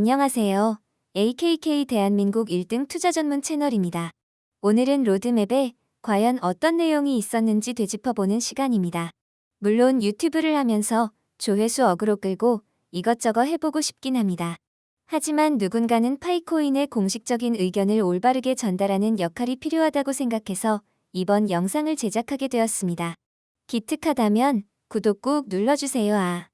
안녕하세요. AKK 대한민국 1등 투자 전문 채널입니다. 오늘은 로드맵에 과연 어떤 내용이 있었는지 되짚어보는 시간입니다. 물론 유튜브를 하면서 조회수 어그로 끌고 이것저것 해보고 싶긴 합니다. 하지만 누군가는 파이코인의 공식적인 의견을 올바르게 전달하는 역할이 필요하다고 생각해서 이번 영상을 제작하게 되었습니다. 기특하다면 구독 꾹 눌러주세요. 아.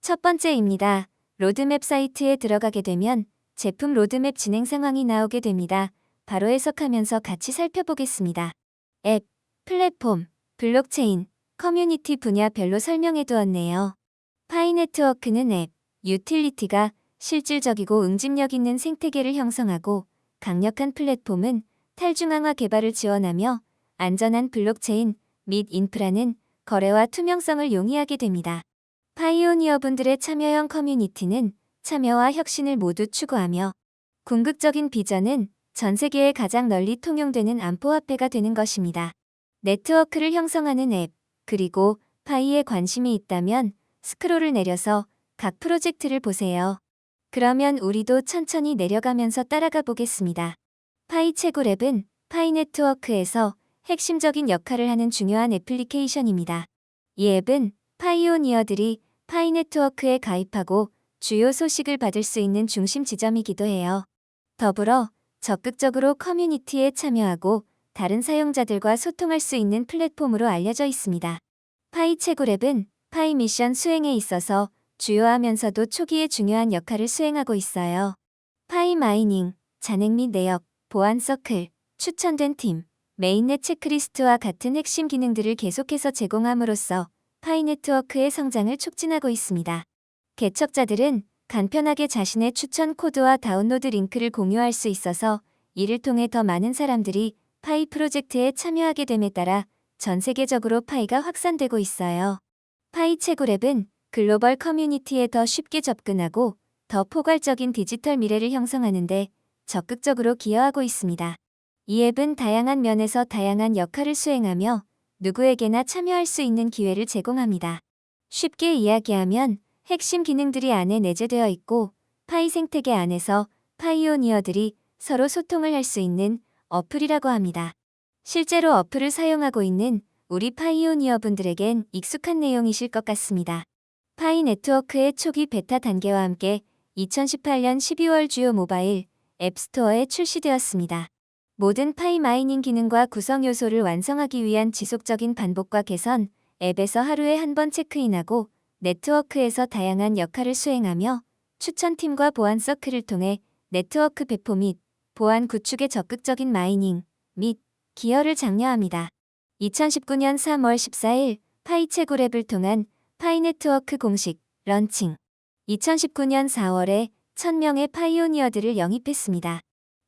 첫 번째입니다. 로드맵 사이트에 들어가게 되면 제품 로드맵 진행 상황이 나오게 됩니다. 바로 해석하면서 같이 살펴보겠습니다. 앱, 플랫폼, 블록체인, 커뮤니티 분야별로 설명해 두었네요. 파이 네트워크는 앱, 유틸리티가 실질적이고 응집력 있는 생태계를 형성하고 강력한 플랫폼은 탈중앙화 개발을 지원하며 안전한 블록체인 및 인프라는 거래와 투명성을 용이하게 됩니다. 파이오니어분들의 참여형 커뮤니티는 참여와 혁신을 모두 추구하며 궁극적인 비전은 전 세계에 가장 널리 통용되는 안보화폐가 되는 것입니다. 네트워크를 형성하는 앱, 그리고 파이에 관심이 있다면 스크롤을 내려서 각 프로젝트를 보세요. 그러면 우리도 천천히 내려가면서 따라가 보겠습니다. 파이 채굴 앱은 파이 네트워크에서 핵심적인 역할을 하는 중요한 애플리케이션입니다. 이 앱은 파이오니어들이 파이 네트워크에 가입하고 주요 소식을 받을 수 있는 중심 지점이기도 해요. 더불어 적극적으로 커뮤니티에 참여하고 다른 사용자들과 소통할 수 있는 플랫폼으로 알려져 있습니다. 파이 채굴 앱은 파이 미션 수행에 있어서 주요하면서도 초기에 중요한 역할을 수행하고 있어요. 파이 마이닝, 잔액 및 내역, 보안 서클, 추천된 팀, 메인넷 체크리스트와 같은 핵심 기능들을 계속해서 제공함으로써 파이 네트워크의 성장을 촉진하고 있습니다. 개척자들은 간편하게 자신의 추천 코드와 다운로드 링크를 공유할 수 있어서 이를 통해 더 많은 사람들이 파이 프로젝트에 참여하게 됨에 따라 전 세계적으로 파이가 확산되고 있어요. 파이 채굴 앱은 글로벌 커뮤니티에 더 쉽게 접근하고 더 포괄적인 디지털 미래를 형성하는데 적극적으로 기여하고 있습니다. 이 앱은 다양한 면에서 다양한 역할을 수행하며 누구에게나 참여할 수 있는 기회를 제공합니다. 쉽게 이야기하면 핵심 기능들이 안에 내재되어 있고 파이 생태계 안에서 파이오니어들이 서로 소통을 할 수 있는 어플이라고 합니다. 실제로 어플을 사용하고 있는 우리 파이오니어 분들에겐 익숙한 내용이실 것 같습니다. 파이 네트워크의 초기 베타 단계와 함께 2018년 12월 주요 모바일 앱스토어에 출시되었습니다. 모든 파이 마이닝 기능과 구성 요소를 완성하기 위한 지속적인 반복과 개선, 앱에서 하루에 한 번 체크인하고 네트워크에서 다양한 역할을 수행하며 추천팀과 보안 서클을 통해 네트워크 배포 및 보안 구축에 적극적인 마이닝 및 기여를 장려합니다. 2019년 3월 14일 파이 채굴 앱을 통한 파이 네트워크 공식 런칭 2019년 4월에 1000명의 파이오니어들을 영입했습니다.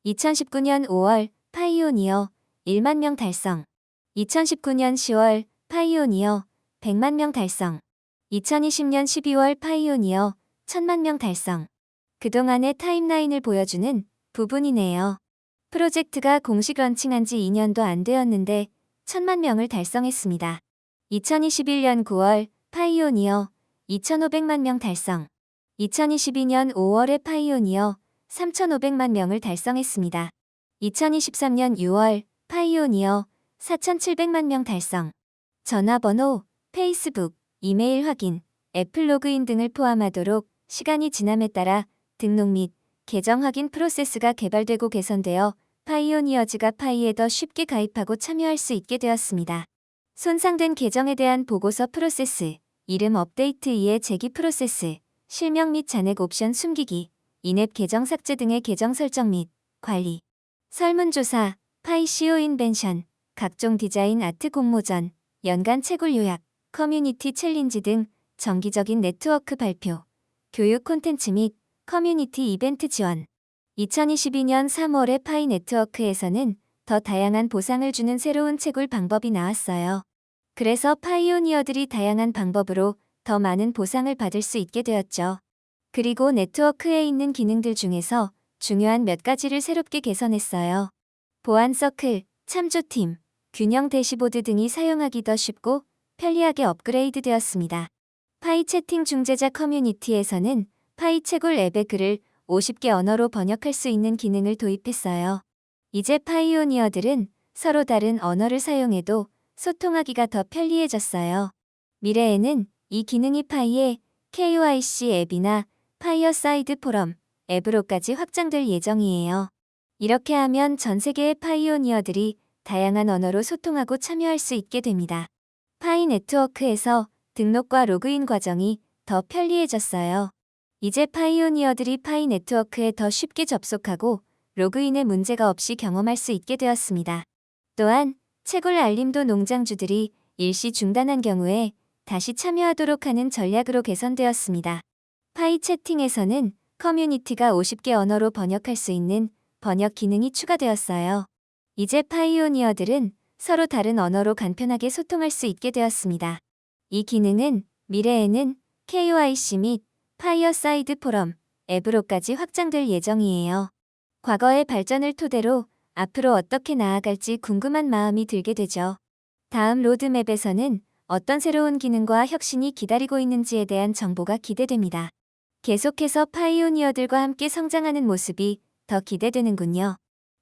2019년 5월 파이오니어 1만 명 달성 2019년 10월 파이오니어 100만 명 달성 2020년 12월 파이오니어 1000만 명 달성 그동안의 타임라인을 보여주는 부분이네요. 프로젝트가 공식 런칭한 지 2년도 안 되었는데 1000만 명을 달성했습니다. 2021년 9월 파이오니어 2500만 명 달성 2022년 5월에 파이오니어 3500만 명을 달성했습니다. 2023년 6월 파이오니어 4700만 명 달성 전화번호, 페이스북, 이메일 확인, 애플 로그인 등을 포함하도록 시간이 지남에 따라 등록 및 계정 확인 프로세스가 개발되고 개선되어 파이오니어즈가 파이에 더 쉽게 가입하고 참여할 수 있게 되었습니다. 손상된 계정에 대한 보고서 프로세스, 이름 업데이트 이해 재기 프로세스, 실명 및 잔액 옵션 숨기기, 인앱 계정 삭제 등의 계정 설정 및 관리, 설문조사, 파이시오 인벤션, 각종 디자인 아트 공모전, 연간 채굴 요약, 커뮤니티 챌린지 등 정기적인 네트워크 발표, 교육 콘텐츠 및 커뮤니티 이벤트 지원. 2022년 3월에 파이 네트워크에서는 더 다양한 보상을 주는 새로운 채굴 방법이 나왔어요. 그래서 파이오니어들이 다양한 방법으로 더 많은 보상을 받을 수 있게 되었죠. 그리고 네트워크에 있는 기능들 중에서 중요한 몇 가지를 새롭게 개선했어요. 보안 서클, 참조팀, 균형 대시보드 등이 사용하기 더 쉽고 편리하게 업그레이드 되었습니다. 파이 채팅 중재자 커뮤니티에서는 파이 채굴 앱의 글을 50개 언어로 번역할 수 있는 기능을 도입했어요. 이제 파이오니어들은 서로 다른 언어를 사용해도 소통하기가 더 편리해졌어요. 미래에는 이 기능이 파이의 KYC 앱이나 파이어사이드 포럼 앱으로까지 확장될 예정이에요. 이렇게 하면 전 세계의 파이오니어들이 다양한 언어로 소통하고 참여할 수 있게 됩니다. 파이 네트워크에서 등록과 로그인 과정이 더 편리해졌어요. 이제 파이오니어들이 파이 네트워크에 더 쉽게 접속하고 로그인에 문제가 없이 경험할 수 있게 되었습니다. 또한 채굴 알림도 농장주들이 일시 중단한 경우에 다시 참여하도록 하는 전략으로 개선되었습니다. 파이 채팅에서는 커뮤니티가 50개 언어로 번역할 수 있는 번역 기능이 추가되었어요. 이제 파이오니어들은 서로 다른 언어로 간편하게 소통할 수 있게 되었습니다. 이 기능은 미래에는 KYC 및 파이어사이드 포럼 앱으로까지 확장될 예정이에요. 과거의 발전을 토대로 앞으로 어떻게 나아갈지 궁금한 마음이 들게 되죠. 다음 로드맵에서는 어떤 새로운 기능과 혁신이 기다리고 있는지에 대한 정보가 기대됩니다. 계속해서 파이오니어들과 함께 성장하는 모습이 더 기대되는군요.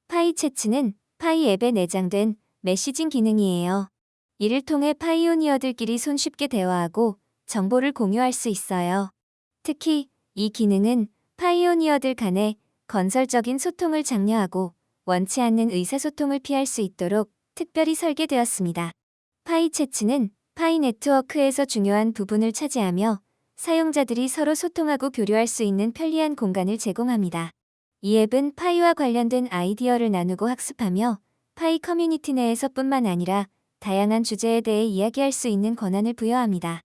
파이채츠는 파이 앱에 내장된 메시징 기능이에요. 이를 통해 파이오니어들끼리 손쉽게 대화하고 정보를 공유할 수 있어요. 특히 이 기능은 파이오니어들 간의 건설적인 소통을 장려하고 원치 않는 의사소통을 피할 수 있도록 특별히 설계되었습니다. 파이채츠는 파이 네트워크에서 중요한 부분을 차지하며 사용자들이 서로 소통하고 교류할 수 있는 편리한 공간을 제공합니다. 이 앱은 파이와 관련된 아이디어를 나누고 학습하며 파이 커뮤니티 내에서뿐만 아니라 다양한 주제에 대해 이야기할 수 있는 권한을 부여합니다.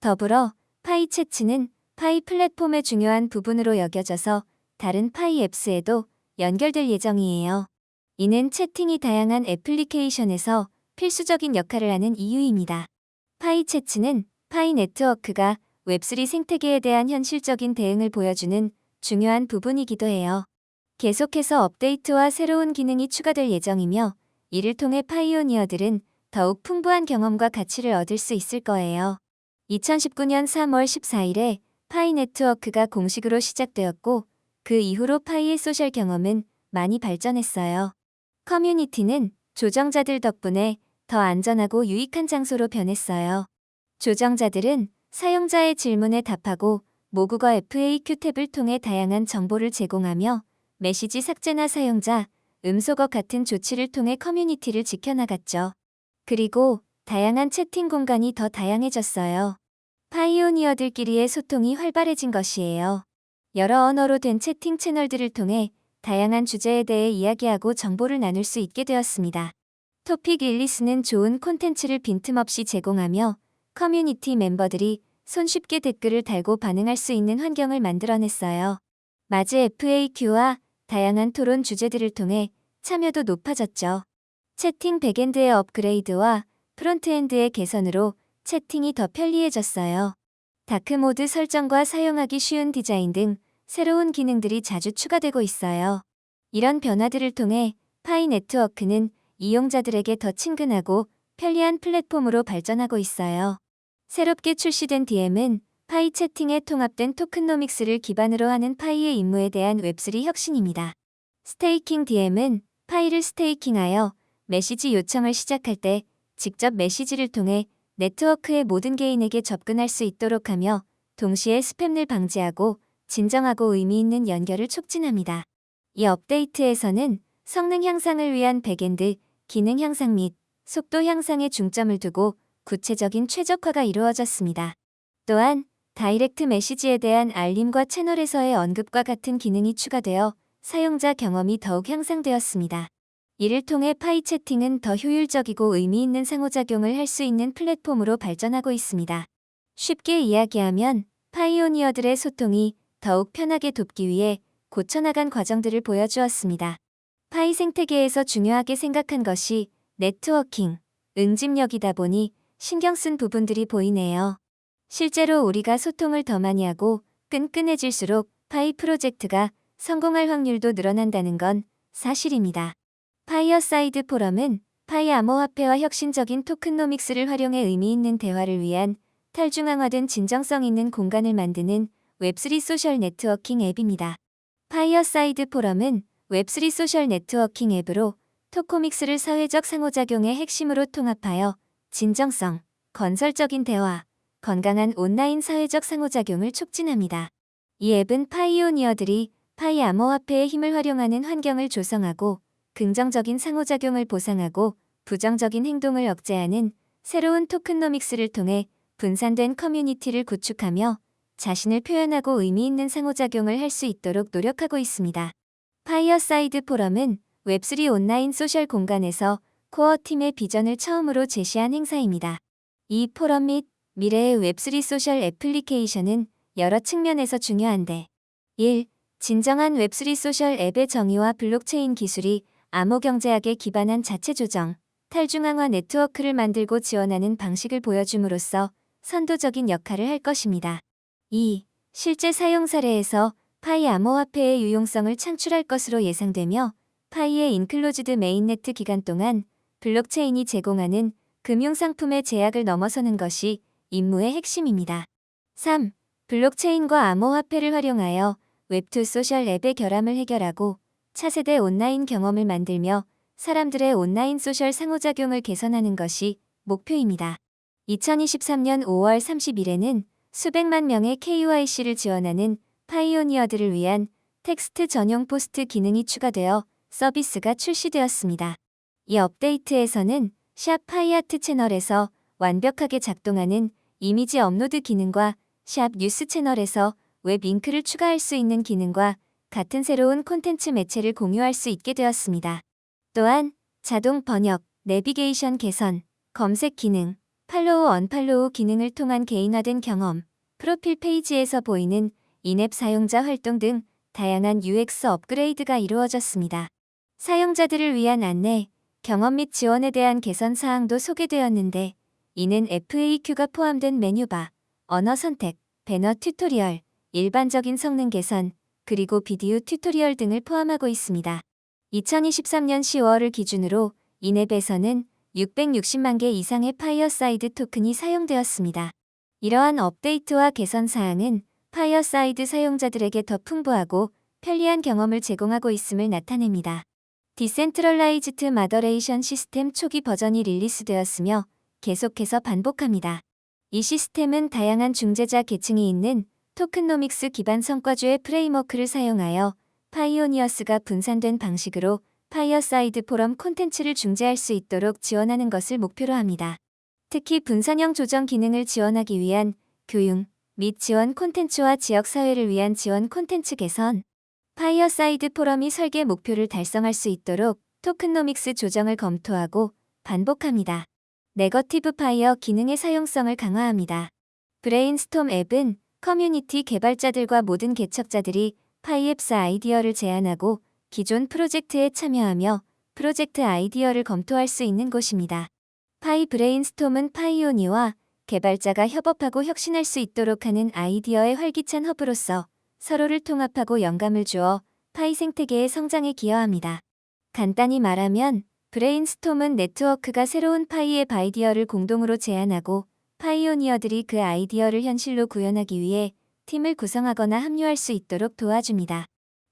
더불어 파이 채츠는 파이 플랫폼의 중요한 부분으로 여겨져서 다른 파이 앱스에도 연결될 예정이에요. 이는 채팅이 다양한 애플리케이션에서 필수적인 역할을 하는 이유입니다. 파이 채츠는 파이 네트워크가 웹3 생태계에 대한 현실적인 대응을 보여주는 중요한 부분이기도 해요. 계속해서 업데이트와 새로운 기능이 추가될 예정이며 이를 통해 파이오니어들은 더욱 풍부한 경험과 가치를 얻을 수 있을 거예요. 2019년 3월 14일에 파이 네트워크가 공식으로 시작되었고 그 이후로 파이의 소셜 경험은 많이 발전했어요. 커뮤니티는 조정자들 덕분에 더 안전하고 유익한 장소로 변했어요. 조정자들은 사용자의 질문에 답하고 모국어 FAQ 탭을 통해 다양한 정보를 제공하며 메시지 삭제나 사용자, 음소거 같은 조치를 통해 커뮤니티를 지켜나갔죠. 그리고 다양한 채팅 공간이 더 다양해졌어요. 파이오니어들끼리의 소통이 활발해진 것이에요. 여러 언어로 된 채팅 채널들을 통해 다양한 주제에 대해 이야기하고 정보를 나눌 수 있게 되었습니다. 토픽 일리스는 좋은 콘텐츠를 빈틈없이 제공하며 커뮤니티 멤버들이 손쉽게 댓글을 달고 반응할 수 있는 환경을 만들어냈어요. 마즈 FAQ와 다양한 토론 주제들을 통해 참여도 높아졌죠. 채팅 백엔드의 업그레이드와 프론트엔드의 개선으로 채팅이 더 편리해졌어요. 다크모드 설정과 사용하기 쉬운 디자인 등 새로운 기능들이 자주 추가되고 있어요. 이런 변화들을 통해 파이 네트워크는 이용자들에게 더 친근하고 편리한 플랫폼으로 발전하고 있어요. 새롭게 출시된 DM은 파이 채팅에 통합된 토큰노믹스를 기반으로 하는 파이의 임무에 대한 웹3 혁신입니다. 스테이킹 DM은 파이를 스테이킹하여 메시지 요청을 시작할 때 직접 메시지를 통해 네트워크의 모든 개인에게 접근할 수 있도록 하며 동시에 스팸을 방지하고 진정하고 의미 있는 연결을 촉진합니다. 이 업데이트에서는 성능 향상을 위한 백엔드, 기능 향상 및 속도 향상에 중점을 두고 구체적인 최적화가 이루어졌습니다. 또한 다이렉트 메시지에 대한 알림과 채널에서의 언급과 같은 기능이 추가되어 사용자 경험이 더욱 향상되었습니다. 이를 통해 파이 채팅은 더 효율적이고 의미 있는 상호작용을 할 수 있는 플랫폼으로 발전하고 있습니다. 쉽게 이야기하면 파이오니어들의 소통이 더욱 편하게 돕기 위해 고쳐나간 과정들을 보여주었습니다. 파이 생태계에서 중요하게 생각한 것이 네트워킹, 응집력이다 보니 신경 쓴 부분들이 보이네요. 실제로 우리가 소통을 더 많이 하고 끈끈해질수록 파이 프로젝트가 성공할 확률도 늘어난다는 건 사실입니다. 파이어사이드 포럼은 파이 암호화폐와 혁신적인 토큰노믹스를 활용해 의미 있는 대화를 위한 탈중앙화된 진정성 있는 공간을 만드는 웹3 소셜 네트워킹 앱입니다. 파이어사이드 포럼은 웹3 소셜 네트워킹 앱으로 토코믹스를 사회적 상호작용의 핵심으로 통합하여 진정성, 건설적인 대화, 건강한 온라인 사회적 상호작용을 촉진합니다. 이 앱은 파이오니어들이 파이 암호화폐의 힘을 활용하는 환경을 조성하고 긍정적인 상호작용을 보상하고 부정적인 행동을 억제하는 새로운 토큰노믹스를 통해 분산된 커뮤니티를 구축하며 자신을 표현하고 의미 있는 상호작용을 할 수 있도록 노력하고 있습니다. 파이어사이드 포럼은 웹3 온라인 소셜 공간에서 코어 팀의 비전을 처음으로 제시한 행사입니다. 이 포럼 및 미래의 웹3 소셜 애플리케이션은 여러 측면에서 중요한데 1. 진정한 웹3 소셜 앱의 정의와 블록체인 기술이 암호 경제학에 기반한 자체 조정, 탈중앙화 네트워크를 만들고 지원하는 방식을 보여줌으로써 선도적인 역할을 할 것입니다. 2. 실제 사용 사례에서 파이 암호화폐의 유용성을 창출할 것으로 예상되며 파이의 인클로즈드 메인네트 기간 동안 블록체인이 제공하는 금융상품의 제약을 넘어서는 것이 임무의 핵심입니다. 3. 블록체인과 암호화폐를 활용하여 웹2 소셜 앱의 결함을 해결하고 차세대 온라인 경험을 만들며 사람들의 온라인 소셜 상호작용을 개선하는 것이 목표입니다. 2023년 5월 30일에는 수백만 명의 KYC를 지원하는 파이오니어들을 위한 텍스트 전용 포스트 기능이 추가되어 서비스가 출시되었습니다. 이 업데이트에서는 샵 파이아트 채널에서 완벽하게 작동하는 이미지 업로드 기능과 샵 뉴스 채널에서 웹 링크를 추가할 수 있는 기능과 같은 새로운 콘텐츠 매체를 공유할 수 있게 되었습니다. 또한 자동 번역, 내비게이션 개선, 검색 기능, 팔로우 언팔로우 기능을 통한 개인화된 경험, 프로필 페이지에서 보이는 인앱 사용자 활동 등 다양한 UX 업그레이드가 이루어졌습니다. 사용자들을 위한 안내, 경험 및 지원에 대한 개선 사항도 소개되었는데 이는 FAQ가 포함된 메뉴바, 언어 선택, 배너 튜토리얼, 일반적인 성능 개선, 그리고 비디오 튜토리얼 등을 포함하고 있습니다. 2023년 10월을 기준으로 인앱에서는 660만 개 이상의 파이어사이드 토큰이 사용되었습니다. 이러한 업데이트와 개선 사항은 파이어사이드 사용자들에게 더 풍부하고 편리한 경험을 제공하고 있음을 나타냅니다. 디센트럴라이즈드 마더레이션 시스템 초기 버전이 릴리스되었으며 계속해서 반복합니다. 이 시스템은 다양한 중재자 계층이 있는 토큰노믹스 기반 성과주의 프레임워크를 사용하여 파이오니어스가 분산된 방식으로 파이어사이드 포럼 콘텐츠를 중재할 수 있도록 지원하는 것을 목표로 합니다. 특히 분산형 조정 기능을 지원하기 위한 교육 및 지원 콘텐츠와 지역사회를 위한 지원 콘텐츠 개선, 파이어사이드 포럼이 설계 목표를 달성할 수 있도록 토큰노믹스 조정을 검토하고 반복합니다. 네거티브 파이어 기능의 사용성을 강화합니다. 브레인스톰 앱은 커뮤니티 개발자들과 모든 개척자들이 파이앱스 아이디어를 제안하고 기존 프로젝트에 참여하며 프로젝트 아이디어를 검토할 수 있는 곳입니다. 파이 브레인스톰은 파이오니와 개발자가 협업하고 혁신할 수 있도록 하는 아이디어의 활기찬 허브로서 서로를 통합하고 영감을 주어 파이 생태계의 성장에 기여합니다. 간단히 말하면 브레인스톰은 네트워크가 새로운 파이의 아이디어를 공동으로 제안하고 파이오니어들이 그 아이디어를 현실로 구현하기 위해 팀을 구성하거나 합류할 수 있도록 도와줍니다.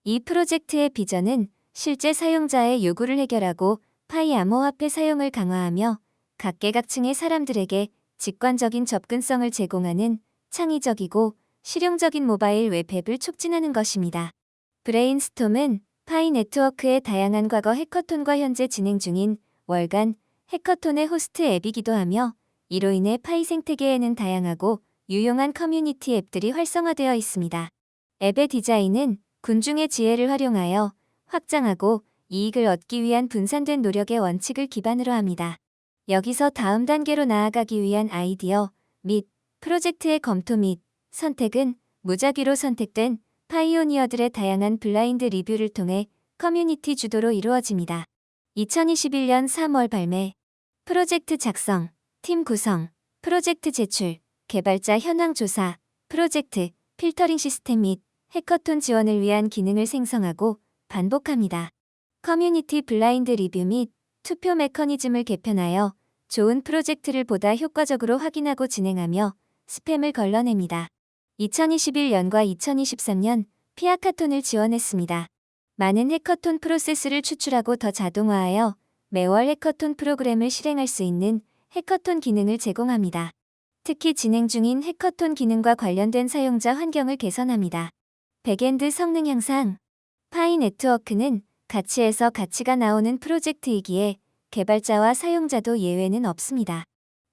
이 프로젝트의 비전은 실제 사용자의 요구를 해결하고 파이 암호화폐 사용을 강화하며 각계각층의 사람들에게 직관적인 접근성을 제공하는 창의적이고 실용적인 모바일 웹 앱을 촉진하는 것입니다. 브레인스톰은 파이 네트워크의 다양한 과거 해커톤과 현재 진행 중인 월간 해커톤의 호스트 앱이기도 하며 이로 인해 파이 생태계에는 다양하고 유용한 커뮤니티 앱들이 활성화되어 있습니다. 앱의 디자인은 군중의 지혜를 활용하여 확장하고 이익을 얻기 위한 분산된 노력의 원칙을 기반으로 합니다. 여기서 다음 단계로 나아가기 위한 아이디어 및 프로젝트의 검토 및 선택은 무작위로 선택된 파이오니어들의 다양한 블라인드 리뷰를 통해 커뮤니티 주도로 이루어집니다. 2021년 3월 발매 프로젝트 작성, 팀 구성, 프로젝트 제출, 개발자 현황 조사, 프로젝트, 필터링 시스템 및 해커톤 지원을 위한 기능을 생성하고 반복합니다. 커뮤니티 블라인드 리뷰 및 투표 메커니즘을 개편하여 좋은 프로젝트를 보다 효과적으로 확인하고 진행하며 스팸을 걸러냅니다. 2021년과 2023년 피아카톤을 지원했습니다. 많은 해커톤 프로세스를 추출하고 더 자동화하여 매월 해커톤 프로그램을 실행할 수 있는 해커톤 기능을 제공합니다. 특히 진행 중인 해커톤 기능과 관련된 사용자 환경을 개선합니다. 백엔드 성능 향상 파이 네트워크는 가치에서 가치가 나오는 프로젝트이기에 개발자와 사용자도 예외는 없습니다.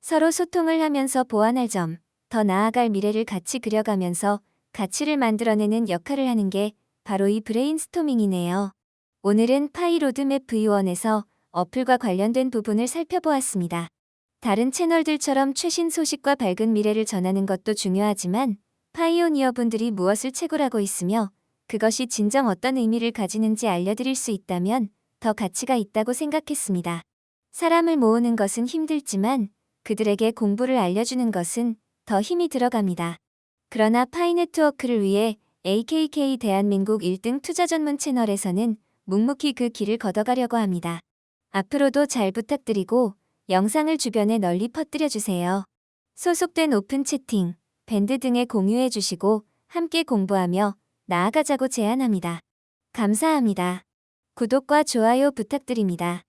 서로 소통을 하면서 보완할 점, 더 나아갈 미래를 같이 그려가면서 가치를 만들어내는 역할을 하는 게 바로 이 브레인스토밍이네요. 오늘은 파이 로드맵 V1에서 어플과 관련된 부분을 살펴보았습니다. 다른 채널들처럼 최신 소식과 밝은 미래를 전하는 것도 중요하지만 파이오니어 분들이 무엇을 채굴하고 있으며 그것이 진정 어떤 의미를 가지는지 알려드릴 수 있다면 더 가치가 있다고 생각했습니다. 사람을 모으는 것은 힘들지만 그들에게 공부를 알려주는 것은 더 힘이 들어갑니다. 그러나 파이 네트워크를 위해 AKK 대한민국 1등 투자 전문 채널에서는 묵묵히 그 길을 걷어가려고 합니다. 앞으로도 잘 부탁드리고 영상을 주변에 널리 퍼뜨려 주세요. 소속된 오픈 채팅, 밴드 등에 공유해 주시고 함께 공부하며 나아가자고 제안합니다. 감사합니다. 구독과 좋아요 부탁드립니다.